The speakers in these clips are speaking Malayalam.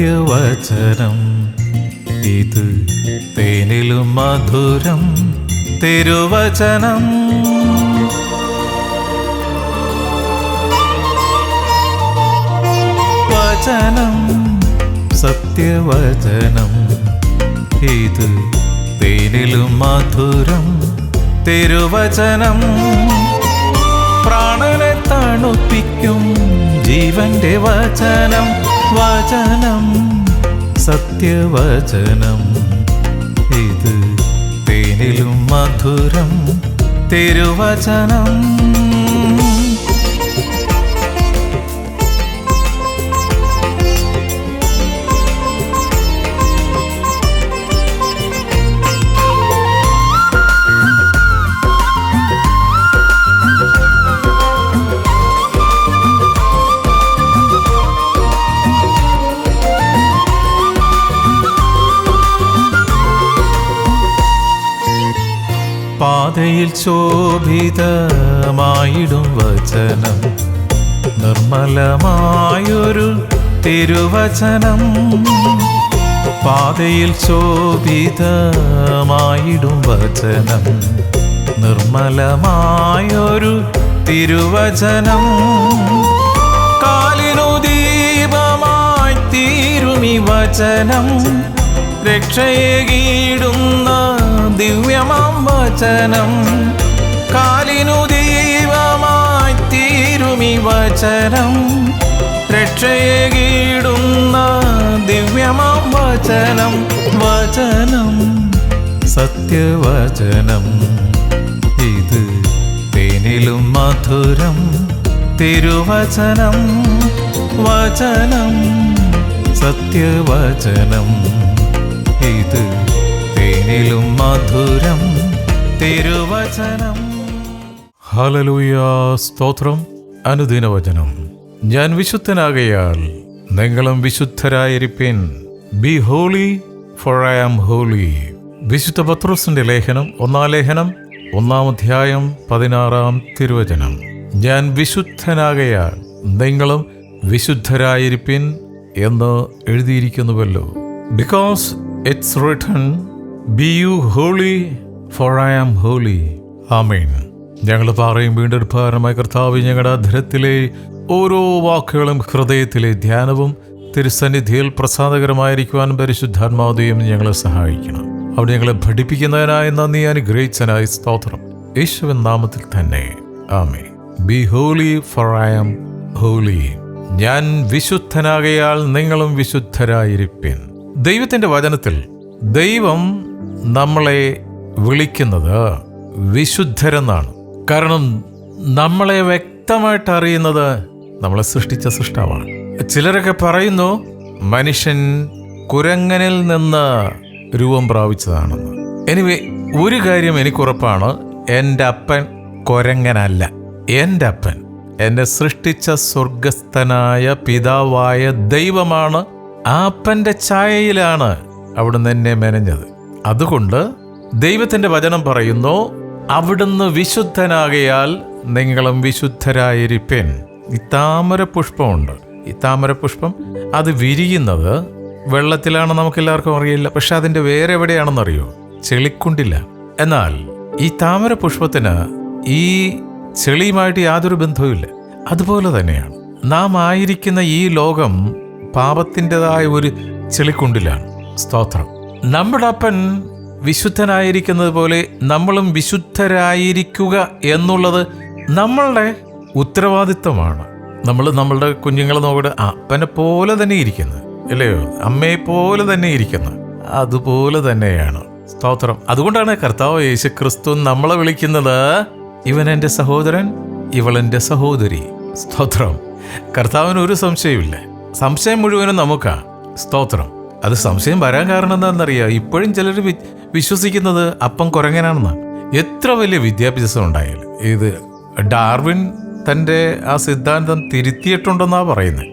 വചനം സത്യവചനം. ഇത് തേനിലും മധുരം തിരുവചനം. വചനം സത്യവചനം. ഇത് തേനിലും മധുരം തിരുവചനം. പ്രാണനെ തണുപ്പിക്കും ജീവന്റെ വചനം. വചനം സത്യവചനം. ഇത് തേനിലും മധുരം തിരുവചനം. പാതയിൽ ശോഭിതമായിടും വചനം. നിർമ്മലമായൊരു തിരുവചനം. പാതയിൽ ശോഭിതമായിടും വചനം. നിർമ്മലമായൊരു തിരുവചനം. കാലിനു ദീപമായി തീരുമി വചനം. രക്ഷയേകിടുന്ന ദിവ്യമാം വചനം. കാലിനു ദൈവമായി തീരുമി വചനം. രക്ഷയേകിടുന്ന ദിവ്യമാം വചനം. വചനം സത്യവചനം. ഇത് തേനിലും മധുരം തിരുവചനം. വചനം സത്യവചനം. ഇത് തേനിലും മധുരം തിരുവചനം. ഹലലൂയ സ്തോത്രം അനുദിനവചനം. ഞാൻ വിശുദ്ധനാകയാൽ നിങ്ങളും വിശുദ്ധരായിരിപ്പിൻ. Be holy for I am holy വിശുദ്ധ പത്രോസിന്റെ ലേഖനം ഒന്നാം ലേഖനം ഒന്നാം അധ്യായം പതിനാറാം തിരുവചനം. ഞാൻ വിശുദ്ധനാകയാൽ നിങ്ങളും വിശുദ്ധരായിരിപ്പിൻ എന്ന് എഴുതിയിരിക്കുന്നുവല്ലോ. Because it's written be you holy for I am holy ആമീൻ. ഞങ്ങൾ പാറയും വീണ്ടെടുപ്പാരമായ കർത്താവ് ഞങ്ങളുടെ അധരത്തിലെ ഓരോ വാക്കുകളും ഹൃദയത്തിലെ ധ്യാനവും തിരുസന്നിധിയിൽ പ്രസാദകരമായിരിക്കുവാൻ പരിശുദ്ധാത്മാവതയും ഞങ്ങളെ സഹായിക്കണം. അവിടെ ഞങ്ങളെ പഠിപ്പിക്കുന്നതിനായി നന്ദി അനുഗ്രഹിച്ചനായി സ്തോത്രം. യേശുവൻ നാമത്തിൽ തന്നെ. ആമേ be holy for I am holy ഞാൻ വിശുദ്ധനാകയാൽ നിങ്ങളും വിശുദ്ധരായിരിപ്പിൻ. ദൈവത്തിന്റെ വചനത്തിൽ ദൈവം നമ്മളെ വിളിക്കുന്നത് വിശുദ്ധരെന്നാണ്. കാരണം നമ്മളെ വ്യക്തമായിട്ട് അറിയുന്നത് നമ്മളെ സൃഷ്ടിച്ച സൃഷ്ടാവാണ്. ചിലരൊക്കെ പറയുന്നു മനുഷ്യൻ കുരങ്ങനിൽ നിന്ന് രൂപം പ്രാപിച്ചതാണെന്ന്. എനിവേ ഒരു കാര്യം എനിക്കുറപ്പാണ് എന്റെ അപ്പൻ കുരങ്ങനല്ല. എന്റെ അപ്പൻ എന്നെ സൃഷ്ടിച്ച സ്വർഗസ്ഥനായ പിതാവായ ദൈവമാണ് ആ ഛായയിലാണ് അവിടുന്ന് എന്നെ മെനഞ്ഞത്. അതുകൊണ്ട് ദൈവത്തിന്റെ വചനം പറയുന്നു അവിടുന്ന് വിശുദ്ധനാകയാൽ നിങ്ങളും വിശുദ്ധരായിരിപ്പൻ. ഈ താമര പുഷ്പമുണ്ട്. ഈ താമര പുഷ്പം അത് വിരിയുന്നത് വെള്ളത്തിലാണ് നമുക്ക് എല്ലാവർക്കും അറിയില്ല പക്ഷെ അതിന്റെ വേറെ എവിടെയാണെന്നറിയോ? ചെളിക്കുണ്ടില്ല. എന്നാൽ ഈ താമര പുഷ്പത്തിന് ഈ ചെളിയുമായിട്ട് യാതൊരു ബന്ധവുമില്ല. അതുപോലെ തന്നെയാണ്. നാം ആയിരിക്കുന്ന ഈ ലോകം പാപത്തിന്റെതായ ഒരു ചെളിക്കുണ്ടിലാണ്. സ്തോത്രം. നമ്മുടെ അപ്പൻ വിശുദ്ധനായിരിക്കുന്നത് പോലെ നമ്മളും വിശുദ്ധരായിരിക്കുക എന്നുള്ളത് നമ്മളുടെ ഉത്തരവാദിത്വമാണ്. നമ്മൾ നമ്മളുടെ കുഞ്ഞുങ്ങളെ നോക്കിയിട്ട് അപ്പനെ പോലെ തന്നെ ഇരിക്കുന്നത് അല്ലയോ? അമ്മയെ പോലെ തന്നെ ഇരിക്കുന്നത് അതുപോലെ തന്നെയാണ്. സ്തോത്രം. അതുകൊണ്ടാണ് കർത്താവ് യേശു ക്രിസ്തു നമ്മളെ വിളിക്കുന്നത് ഇവൻ എന്റെ സഹോദരൻ ഇവളെന്റെ സഹോദരി. സ്തോത്രം. കർത്താവിന് ഒരു സംശയമില്ല സംശയം മുഴുവനും നമുക്കാ. സ്തോത്രം. അത് സംശയം വരാൻ കാരണം എന്താണെന്നറിയാം? ഇപ്പോഴും ചിലർ വിശ്വസിക്കുന്നത് അപ്പം കുരങ്ങനാണെന്നാണ് എത്ര വലിയ വിദ്യാഭ്യാസം ഉണ്ടായാലും. ഇത് ഡാർവിൻ തന്റെ ആ സിദ്ധാന്തം തിരുത്തിയിട്ടുണ്ടെന്നാണ് പറയുന്നത്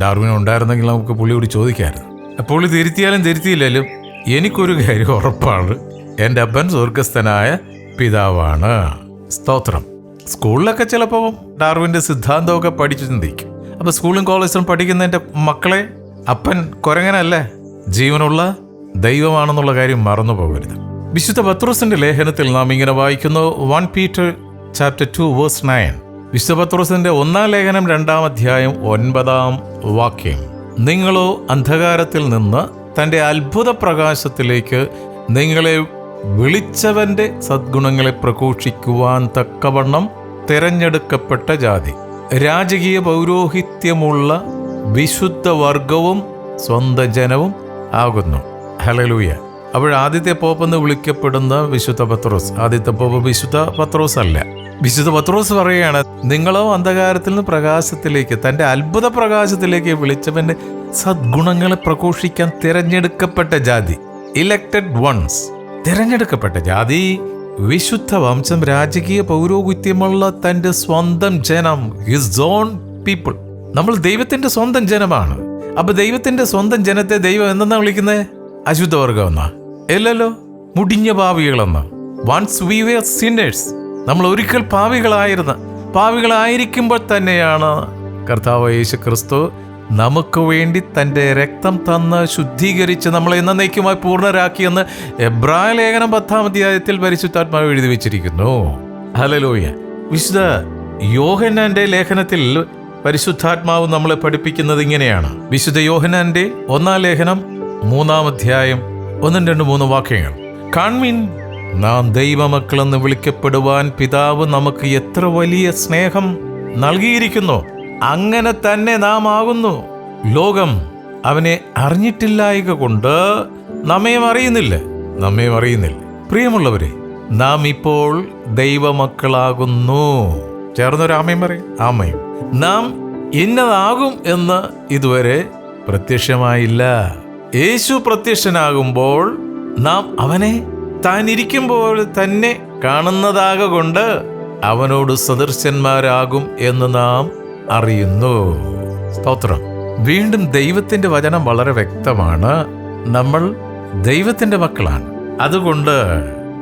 ഡാർവിൻ ഉണ്ടായിരുന്നെങ്കിൽ നമുക്ക് പുള്ളിയോട് ചോദിക്കാമായിരുന്നു പുള്ളി തിരുത്തിയാലും തിരുത്തിയില്ലാലും എനിക്കൊരു കാര്യം ഉറപ്പാണ്. എന്റെ അപ്പൻ സ്വർഗസ്ഥനായ പിതാവാണ്. സ്തോത്രം. സ്കൂളിലൊക്കെ ചിലപ്പോൾ ഡാർവിന്റെ സിദ്ധാന്തമൊക്കെ പഠിച്ചു ചിന്തിക്കും അപ്പൊ സ്കൂളും കോളേജിലും പഠിക്കുന്ന എന്റെ മക്കളെ അപ്പൻ കുരങ്ങനല്ലേ? ജീവനുള്ള ദൈവമാണെന്നുള്ള കാര്യം മറന്നു പോകരുത്. വിശുദ്ധ പത്രോസിന്റെ ലേഖനത്തിൽ നാം ഇങ്ങനെ വായിക്കുന്നു one Peter chapter two verse nine. വിശുദ്ധ പത്രോസിന്റെ ഒന്നാം ലേഖനം രണ്ടാം അധ്യായം ഒൻപതാം വാക്യം. നിങ്ങളോ അന്ധകാരത്തിൽ നിന്ന് തന്റെ അത്ഭുത പ്രകാശത്തിലേക്ക് നിങ്ങളെ വിളിച്ചവന്റെ സദ്ഗുണങ്ങളെ പ്രഘോഷിക്കുവാൻ തക്കവണ്ണം തിരഞ്ഞെടുക്കപ്പെട്ട ജാതി. രാജകീയ പൗരോഹിത്യമുള്ള വിശുദ്ധ വർഗവും സ്വന്തം ജനവും ആകുന്നു. ഹലലൂയ അപ്പോൾ ആദ്യത്തെ പോപ്പ് എന്ന് വിളിക്കപ്പെടുന്ന വിശുദ്ധ പത്രോസ്. ആദ്യത്തെ പോപ്പ് വിശുദ്ധ പത്രോസ് അല്ല. വിശുദ്ധ പത്രോസ് പറയുകയാണ് നിങ്ങളോ അന്ധകാരത്തിൽ നിന്ന് പ്രകാശത്തിലേക്ക് തന്റെ അത്ഭുത പ്രകാശത്തിലേക്ക് വിളിച്ചവന്റെ സദ്ഗുണങ്ങളെ പ്രഘോഷിക്കാൻ തിരഞ്ഞെടുക്കപ്പെട്ട ജാതി ഇലക്റ്റഡ് വൺസ് തിരഞ്ഞെടുക്കപ്പെട്ട ജാതി വിശുദ്ധ വംശം രാജകീയ പൗരോഹിത്യമുള്ള തന്റെ സ്വന്തം ജനം ഹിസ് ഓൺ പീപ്പിൾ നമ്മൾ ദൈവത്തിന്റെ സ്വന്തം ജനമാണ്. അപ്പൊ ദൈവത്തിന്റെ സ്വന്തം ജനത്തെ ദൈവം എന്തെന്നാ വിളിക്കുന്നത് അശുദ്ധവർഗം എന്നാ അല്ലല്ലോ മുടിഞ്ഞ പാവികളെന്ന്. വൺസ് വി വെയർ സിന്നേഴ്സ് നമ്മൾ ഒരിക്കൽ പാവികളായിരുന്ന. പാവികളായിരിക്കുമ്പോൾ തന്നെയാണ് കർത്താവ് യേശു ക്രിസ്തു നമുക്ക് വേണ്ടി തന്റെ രക്തം തന്ന് ശുദ്ധീകരിച്ച് നമ്മളെ എന്നേക്കുമായി പൂർണരാക്കിയെന്ന് എബ്രായ ലേഖനം പത്താം അധ്യായത്തിൽ പരിശുദ്ധാത്മാവ് എഴുതി വെച്ചിരിക്കുന്നു. ഹലലോയ വിശുദ്ധ യോഹന്നാന്റെ ലേഖനത്തിൽ പരിശുദ്ധാത്മാവ് നമ്മളെ പഠിപ്പിക്കുന്നത് ഇങ്ങനെയാണ്. വിശുദ്ധ യോഹനാന്റെ ഒന്നാം ലേഖനം മൂന്നാം അധ്യായം ഒന്നും രണ്ട് മൂന്ന് വാക്യങ്ങൾ. കാൺമീൻ നാം ദൈവമക്കളെന്ന് വിളിക്കപ്പെടുവാൻ പിതാവ് നമുക്ക് എത്ര വലിയ സ്നേഹം നൽകിയിരിക്കുന്നു. അങ്ങനെ തന്നെ നാം ആകുന്നു. ലോകം അവനെ അറിഞ്ഞിട്ടില്ലായക കൊണ്ട് നമ്മയും അറിയുന്നില്ല. നമ്മയും അറിയുന്നില്ല. പ്രിയമുള്ളവരെ നാം ഇപ്പോൾ ദൈവമക്കളാകുന്നു. ചേർന്നൊരു ആമയും പറയും. ആമയും. നാം ഇന്നതാകും എന്ന് ഇതുവരെ പ്രത്യക്ഷമായില്ല. യേശു പ്രത്യക്ഷനാകുമ്പോൾ നാം അവനെ താൻ ഇരിക്കുമ്പോൾ തന്നെ കാണുന്നതാകൊണ്ട് അവനോട് സദൃശന്മാരാകും എന്ന് നാം അറിയുന്നു. സ്തോത്രം. വീണ്ടും ദൈവത്തിന്റെ വചനം വളരെ വ്യക്തമാണ്. നമ്മൾ ദൈവത്തിന്റെ മക്കളാണ്. അതുകൊണ്ട്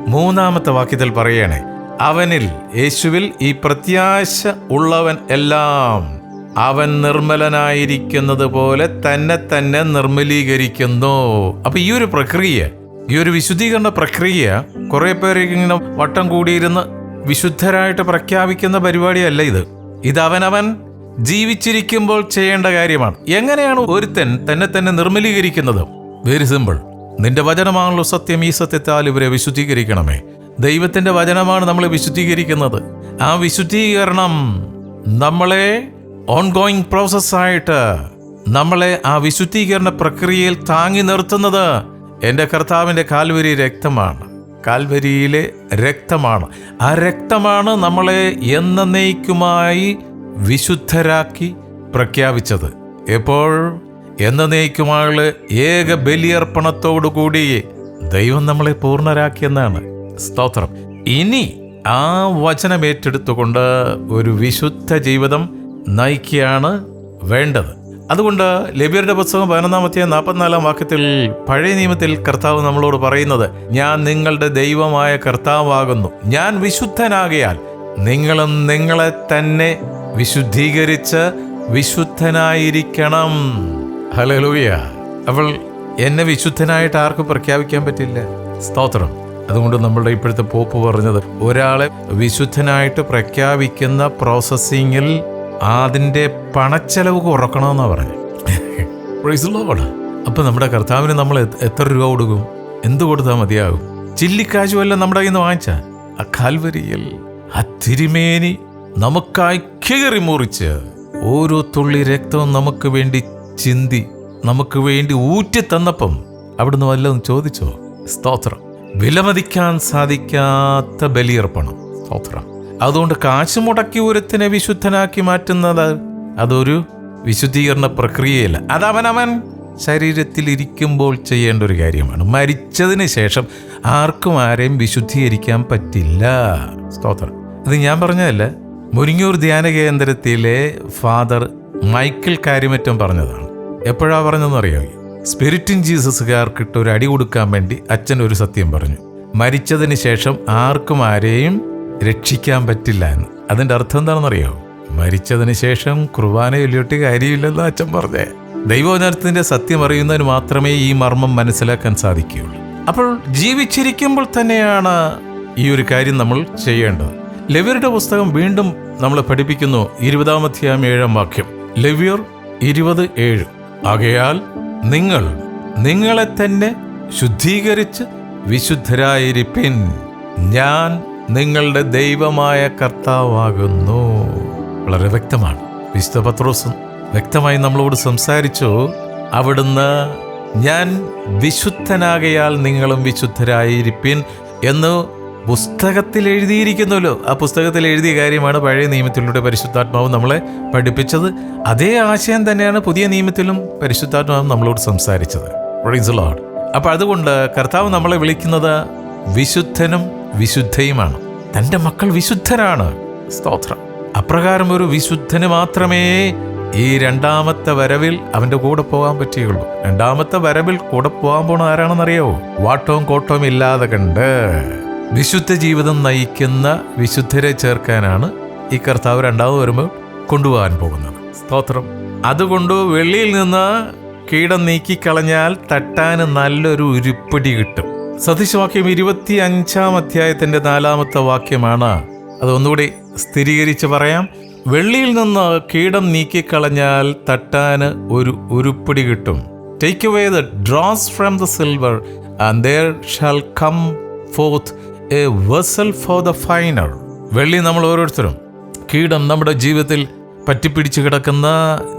മൂന്നാമത്തെ വാക്യത്തിൽ പറയണേ അവനിൽ യേശുവിൽ ഈ പ്രത്യാശ ഉള്ളവൻ എല്ലാം അവൻ നിർമ്മലനായിരിക്കുന്നത് പോലെ തന്നെ തന്നെ നിർമ്മലീകരിക്കുന്നു. അപ്പൊ ഈ ഒരു പ്രക്രിയ ഈ ഒരു വിശുദ്ധീകരണ പ്രക്രിയ കുറെ പേര് വട്ടം കൂടിയിരുന്ന് വിശുദ്ധരായിട്ട് പ്രഖ്യാപിക്കുന്ന പരിപാടിയല്ല ഇത്. ഇത് അവനവൻ ജീവിച്ചിരിക്കുമ്പോൾ ചെയ്യേണ്ട കാര്യമാണ്. എങ്ങനെയാണ് ഒരുത്തൻ തന്നെ തന്നെ നിർമ്മലീകരിക്കുന്നത്? വെരി സിമ്പിൾ നിന്റെ വചനമാണല്ലോ സത്യം. ഈ സത്യത്താൽ ഇവരെ വിശുദ്ധീകരിക്കണമേ. ദൈവത്തിന്റെ വചനമാണ് നമ്മളെ വിശുദ്ധീകരിക്കുന്നത്. ആ വിശുദ്ധീകരണം നമ്മളെ ഓൺഗോയിങ് പ്രോസസ്സായിട്ട് നമ്മളെ ആ വിശുദ്ധീകരണ പ്രക്രിയയിൽ താങ്ങി നിർത്തുന്നത് എന്റെ കർത്താവിന്റെ കാൽവരി രക്തമാണ്. കാൽവരിയിലെ രക്തമാണ്. ആ രക്തമാണ് നമ്മളെ എന്നേക്കുമായി വിശുദ്ധരാക്കി പ്രഖ്യാപിച്ചത്. എപ്പോൾ? എന്നേക്കുമായുള്ള ഏക ബലിയർപ്പണത്തോടുകൂടി ദൈവം നമ്മളെ പൂർണരാക്കിയെന്നാണ് സ്തോത്രം. ഇനി ആ വചനം ഏറ്റെടുത്തുകൊണ്ട് ഒരു വിശുദ്ധ ജീവിതം നയിക്കുകയാണ് വേണ്ടത്. അതുകൊണ്ട് ലബിയരുടെ പുസ്തകം പതിനൊന്നാമത്തെ നാൽപ്പത്തിനാലാം വാക്യത്തിൽ പഴയ നിയമത്തിൽ കർത്താവ് നമ്മളോട് പറയുന്നത് ഞാൻ നിങ്ങളുടെ ദൈവമായ കർത്താവാകുന്നു. ഞാൻ വിശുദ്ധനാകയാൽ നിങ്ങളും നിങ്ങളെ തന്നെ വിശുദ്ധീകരിച്ച് വിശുദ്ധനായിരിക്കണം. ഹലലൂയ അവൾ എന്നെ വിശുദ്ധനായിട്ട് ആർക്കും പ്രഖ്യാപിക്കാൻ പറ്റില്ല. സ്തോത്രം. അതുകൊണ്ട് നമ്മളുടെ ഇപ്പോഴത്തെ പോപ്പ് പറഞ്ഞത് ഒരാളെ വിശുദ്ധനായിട്ട് പ്രഖ്യാപിക്കുന്ന പ്രോസസ്സിങ്ങിൽ അതിന്റെ പണച്ചെലവ് കുറക്കണമെന്നാണ് പറഞ്ഞു Lord. അപ്പൊ നമ്മുടെ കർത്താവിന് നമ്മൾ എത്ര രൂപ കൊടുക്കും? എന്ത് കൊടുത്താൽ മതിയാകും? ചില്ലിക്കാശുമല്ല നമ്മുടെ കയ്യിൽ നിന്ന് വാങ്ങിച്ച. ആ കാൽവരിയിൽ ആ തിരുമേനി നമുക്കായി കീറി മുറിച്ച് ഓരോ തുള്ളി രക്തവും നമുക്ക് വേണ്ടി ചിന്തി നമുക്ക് വേണ്ടി ഊറ്റി തന്നപ്പം അവിടുന്ന് വല്ലതും ചോദിച്ചോ? സ്തോത്രം. വിലമതിക്കാൻ സാധിക്കാത്ത ബലിയർപ്പണം. സ്തോത്രം. അതുകൊണ്ട് കാശ് മുടക്കി ഒരുത്തിനെ വിശുദ്ധനാക്കി മാറ്റുന്നത് അതൊരു വിശുദ്ധീകരണ പ്രക്രിയയല്ല. അത് അവനവൻ ശരീരത്തിൽ ഇരിക്കുമ്പോൾ ചെയ്യേണ്ട ഒരു കാര്യമാണ്. മരിച്ചതിന് ശേഷം ആർക്കും ആരെയും വിശുദ്ധീകരിക്കാൻ പറ്റില്ല. സ്തോത്രം. അത് ഞാൻ പറഞ്ഞതല്ല? മുരിങ്ങൂർ ധ്യാന കേന്ദ്രത്തിലെ ഫാദർ മൈക്കിൾ കാര്യമറ്റം പറഞ്ഞതാണ്. എപ്പോഴാ പറഞ്ഞതെന്ന് അറിയാമോ സ്പിരിറ്റിൻ ജീസസുകാർക്കിട്ട് ഒരു അടി കൊടുക്കാൻ വേണ്ടി അച്ഛൻ ഒരു സത്യം പറഞ്ഞു. മരിച്ചതിന് ശേഷം ആർക്കും ആരെയും രക്ഷിക്കാൻ പറ്റില്ല എന്ന്. അതിന്റെ അർത്ഥം എന്താണെന്നറിയോ? മരിച്ചതിന് ശേഷം കുർബാന ചൊല്ലിയിട്ട് കാര്യമില്ലെന്ന് അച്ഛൻ പറഞ്ഞേ. ദൈവവചനത്തിന്റെ സത്യം അറിയുന്നതിന് മാത്രമേ ഈ മർമ്മം മനസ്സിലാക്കാൻ സാധിക്കുകയുള്ളൂ. അപ്പോൾ ജീവിച്ചിരിക്കുമ്പോൾ തന്നെയാണ് ഈ ഒരു കാര്യം നമ്മൾ ചെയ്യേണ്ടത്. ലവ്യരുടെ പുസ്തകം വീണ്ടും നമ്മളെ പഠിപ്പിക്കുന്നു ഇരുപതാം അധ്യായം ഏഴാം വാക്യം. ലവ്യർ ഇരുപത് ഏഴ്. ആകയാൽ നിങ്ങൾ നിങ്ങളെ തന്നെ ശുദ്ധീകരിച്ച് വിശുദ്ധരായിരിപ്പിൻ. ഞാൻ നിങ്ങളുടെ ദൈവമായ കർത്താവാകുന്നു. വളരെ വ്യക്തമാണ്. വിശുദ്ധ പത്രോസും വ്യക്തമായി നമ്മളോട് സംസാരിച്ചു. അവിടുന്ന് ഞാൻ വിശുദ്ധനാകയാൽ നിങ്ങളും വിശുദ്ധരായിരിപ്പിൻ എന്ന് പുസ്തകത്തിൽ എഴുതിയിരിക്കുന്നല്ലോ ആ പുസ്തകത്തിൽ എഴുതിയ കാര്യമാണ് പഴയ നിയമത്തിലൂടെ പരിശുദ്ധാത്മാവ് നമ്മളെ പഠിപ്പിച്ചത്. അതേ ആശയം തന്നെയാണ് പുതിയ നിയമത്തിലും പരിശുദ്ധാത്മാവ് നമ്മളോട് സംസാരിച്ചത്. അപ്പൊ അതുകൊണ്ട് കർത്താവ് നമ്മളെ വിളിക്കുന്നത് വിശുദ്ധനും വിശുദ്ധയുമാണ്. തന്റെ മക്കൾ വിശുദ്ധരാണ്. സ്തോത്രം. അപ്രകാരം ഒരു വിശുദ്ധന് മാത്രമേ ഈ രണ്ടാമത്തെ വരവിൽ അവന്റെ കൂടെ പോകാൻ പറ്റുകയുള്ളൂ. രണ്ടാമത്തെ വരവിൽ കൂടെ പോകാൻ പോണ ആരാണെന്നറിയോ വാട്ടവും കോട്ടവും ഇല്ലാതെ കണ്ട്. വിശുദ്ധ ജീവിതം നയിക്കുന്ന വിശുദ്ധരെ ചേർക്കാനാണ് ഈ കർത്താവ് രണ്ടാമത് വരുമ്പോൾ കൊണ്ടുപോകാൻ പോകുന്നത്. സ്തോത്രം. അതുകൊണ്ട് വെള്ളിയിൽ നിന്ന് കീടം നീക്കിക്കളഞ്ഞാൽ തട്ടാൻ നല്ലൊരു ഉരുപ്പടി കിട്ടും. സദൃശവാക്യം ഇരുപത്തി അഞ്ചാം അധ്യായത്തിന്റെ നാലാമത്തെ വാക്യമാണ്. അതൊന്നുകൂടി സ്ഥിരീകരിച്ച് പറയാം. വെള്ളിയിൽ നിന്ന് കീടം നീക്കിക്കളഞ്ഞാൽ തട്ടാന് ഒരു ഉരുപ്പടി കിട്ടും. Take away the dross from the silver and there shall come forth a vessel for the finer വെള്ളി നമ്മൾ ഓരോരുത്തരും കീടം നമ്മുടെ ജീവിതത്തിൽ പറ്റിപ്പിടിച്ചു കിടക്കുന്ന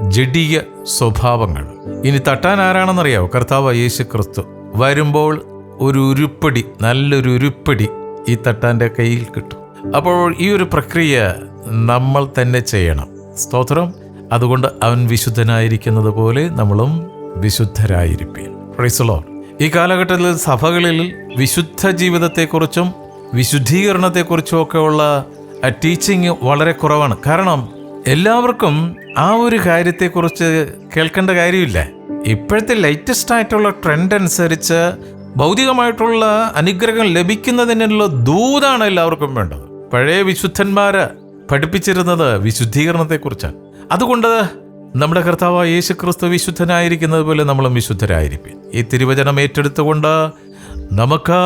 ജഡീയ സ്വഭാവങ്ങൾ. ഇനി തട്ടാൻ ആരാണെന്നറിയാവോ? കർത്താവ് യേശു ക്രിസ്തു വരുമ്പോൾ ഒരു ഉരുപ്പടി നല്ലൊരു ഉരുപ്പടി ഈ തട്ടാന്റെ കയ്യിൽ കിട്ടും. അപ്പോൾ ഈ ഒരു പ്രക്രിയ നമ്മൾ തന്നെ ചെയ്യണം. സ്തോത്രം. അതുകൊണ്ട് അവൻ വിശുദ്ധനായിരിക്കുന്നത് പോലെ നമ്മളും വിശുദ്ധരായിരിക്കും പ്രൈസലോ ഈ കാലഘട്ടത്തിൽ സഭകളിൽ വിശുദ്ധ ജീവിതത്തെക്കുറിച്ചും വിശുദ്ധീകരണത്തെക്കുറിച്ചും ഒക്കെ ഉള്ള ടീച്ചിങ് വളരെ കുറവാണ്. കാരണം എല്ലാവർക്കും ആ ഒരു കാര്യത്തെക്കുറിച്ച് കേൾക്കേണ്ട കാര്യമില്ല. ഇപ്പോഴത്തെ ലേറ്റസ്റ്റ് ആയിട്ടുള്ള ട്രെൻഡ് അനുസരിച്ച് ഭൗതികമായിട്ടുള്ള അനുഗ്രഹം ലഭിക്കുന്നതിനുള്ള ദൂതാണ് എല്ലാവർക്കും വേണ്ടത്. പഴയ വിശുദ്ധന്മാർ പഠിപ്പിച്ചിരുന്നത് വിശുദ്ധീകരണത്തെക്കുറിച്ചാണ്. അതുകൊണ്ട് നമ്മുടെ കർത്താവ് യേശു ക്രിസ്തു വിശുദ്ധനായിരിക്കുന്നത് പോലെ നമ്മളും വിശുദ്ധരായിരിക്കും. ഈ തിരുവചനം ഏറ്റെടുത്തുകൊണ്ട് നമുക്ക്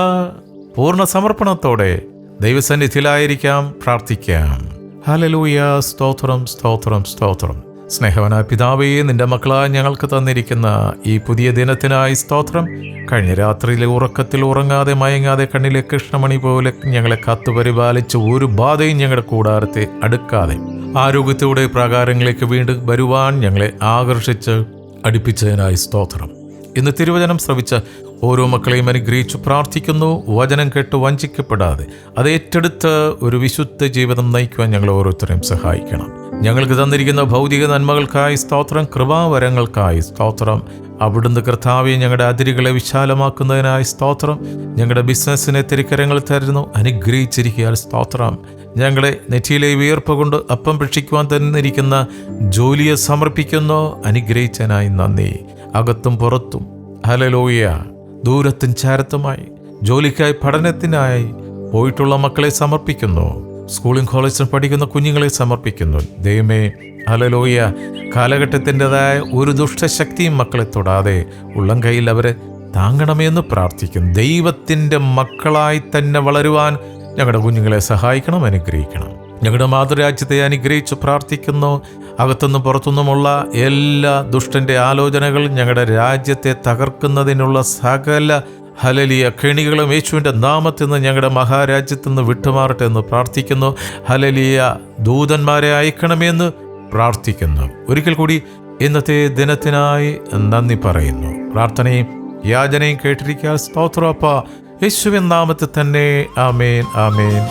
പൂർണ സമർപ്പണത്തോടെ ദൈവസന്നിധിയിലായിരിക്കാം. പ്രാർത്ഥിക്കാം. ഹലലൂയ സ്തോത്രം സ്തോത്രം സ്തോത്രം. സ്നേഹവന പിതാവേ നിന്റെ മക്കളായി ഞങ്ങൾക്ക് തന്നിരിക്കുന്ന ഈ പുതിയ ദിനത്തിനായി സ്തോത്രം. കഴിഞ്ഞ രാത്രിയിലെ ഉറക്കത്തിൽ ഉറങ്ങാതെ മയങ്ങാതെ കണ്ണിലെ കൃഷ്ണമണി പോലെ ഞങ്ങളെ കാത്തുപരിപാലിച്ച് ഒരു ബാധയും ഞങ്ങളുടെ കൂടാരത്തെ അടുക്കാതെ ആരോഗ്യത്തോടെ പ്രാകാരങ്ങളിലേക്ക് വീണ്ടും വരുവാൻ ഞങ്ങളെ ആകർഷിച്ച് അടുപ്പിച്ചതിനായി സ്തോത്രം. ഇന്ന് തിരുവചനം ശ്രവിച്ച ഓരോ മക്കളെയും അനുഗ്രഹിച്ചു പ്രാർത്ഥിക്കുന്നു. വചനം കേട്ട് വഞ്ചിക്കപ്പെടാതെ അത് ഏറ്റെടുത്ത് ഒരു വിശുദ്ധ ജീവിതം നയിക്കുവാൻ ഞങ്ങൾ ഓരോരുത്തരെയും സഹായിക്കണം. ഞങ്ങൾക്ക് തന്നിരിക്കുന്ന ഭൗതിക നന്മകൾക്കായി സ്തോത്രം കൃപാവരങ്ങൾക്കായി സ്തോത്രം. അവിടുന്ന് കർത്താവെ ഞങ്ങളുടെ അതിരുകളെ വിശാലമാക്കുന്നതിനായി സ്തോത്രം. ഞങ്ങളുടെ ബിസിനസ്സിനെ തിരിക്കരങ്ങൾ തരുന്നു. അനുഗ്രഹിച്ചിരിക്കുക സ്തോത്രം. ഞങ്ങളെ നെറ്റിയിലെ വിയർപ്പ് കൊണ്ട് അപ്പം ഭക്ഷിക്കുവാൻ തന്നിരിക്കുന്ന ജോലിയെ സമർപ്പിക്കുന്നു അനുഗ്രഹിച്ചനായി നന്ദി. അകത്തും പുറത്തും. ഹലലോയ ദൂരത്തും ചാരത്തുമായി. ജോലിക്കായി പഠനത്തിനായി പോയിട്ടുള്ള മക്കളെ സമർപ്പിക്കുന്നു. സ്കൂളും കോളേജും പഠിക്കുന്ന കുഞ്ഞുങ്ങളെ സമർപ്പിക്കുന്നു. ദൈവമേ ഹലലോയ കാലഘട്ടത്തിന്റെതായ ഒരു ദുഷ്ടശക്തിയും മക്കളെ തൊടാതെ ഉള്ളം കയ്യിൽ അവരെ താങ്ങണമെന്ന് പ്രാർത്ഥിക്കും ദൈവത്തിന്റെ മക്കളായി തന്നെ വളരുവാൻ ഞങ്ങളുടെ കുഞ്ഞുങ്ങളെ സഹായിക്കണം അനുഗ്രഹിക്കണം. ഞങ്ങളുടെ മാതൃരാജ്യത്തെ അനുഗ്രഹിച്ച് പ്രാർത്ഥിക്കുന്നു. അകത്തുനിന്നും പുറത്തുനിന്നുമുള്ള എല്ലാ ദുഷ്ടന്റെ ആലോചനകൾ ഞങ്ങളുടെ രാജ്യത്തെ തകർക്കുന്നതിനുള്ള സകല ഹലലിയ കെണികളും യേശുവിന്റെ നാമത്തിൽ നിന്ന് ഞങ്ങളുടെ മഹാരാജ്യത്തു നിന്ന് വിട്ടുമാറട്ടെ എന്ന് പ്രാർത്ഥിക്കുന്നു. ഹലലിയ ദൂതന്മാരെ അയക്കണമെന്ന് പ്രാർത്ഥിക്കുന്നു. ഒരിക്കൽ കൂടി ഇന്നത്തെ ദിനത്തിനായി നന്ദി പറയുന്നു. പ്രാർത്ഥനയും യാചനയും കേട്ടിരിക്കുക സ്തോത്രപ്പ യേശുവിൻ നാമത്തിൽ തന്നെ ആമേൻ ആമേൻ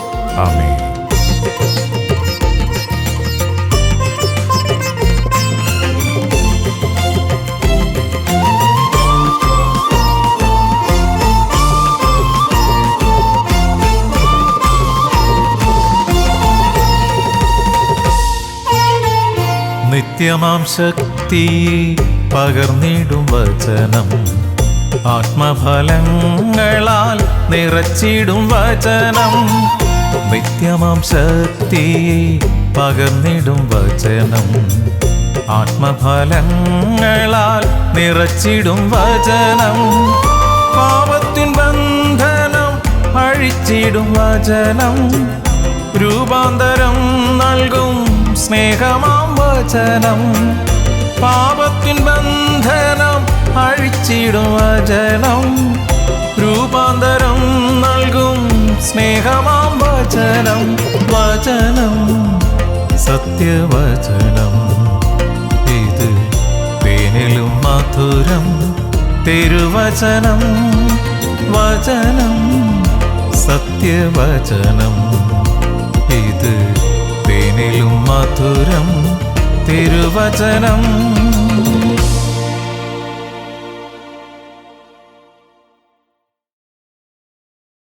ആമേൻ. നിത്യമാം ശക്തി പകർന്നിടും വചനം. ആത്മഫലങ്ങളാൽ നിറച്ചിടും വചനം. നിത്യമാം ശക്തി പകർന്നിടും വചനം. ആത്മഫലങ്ങളാൽ നിറച്ചിടും വചനം. പാപത്തിൻ ബന്ധനം അഴിച്ചിടും വചനം. രൂപാന്തരം നൽകും സ്നേഹമാം വചനം. പാപത്തിൻ ബന്ധനം അഴിച്ചിടും വചനം. രൂപാന്തരം നൽകും സ്നേഹമാം വചനം. വചനം സത്യവചനം. ഇത് തേനിലും മധുരം തിരുവചനം. വചനം സത്യവചനം. ഇത് തേനിലും മധുരം തിരുവചനം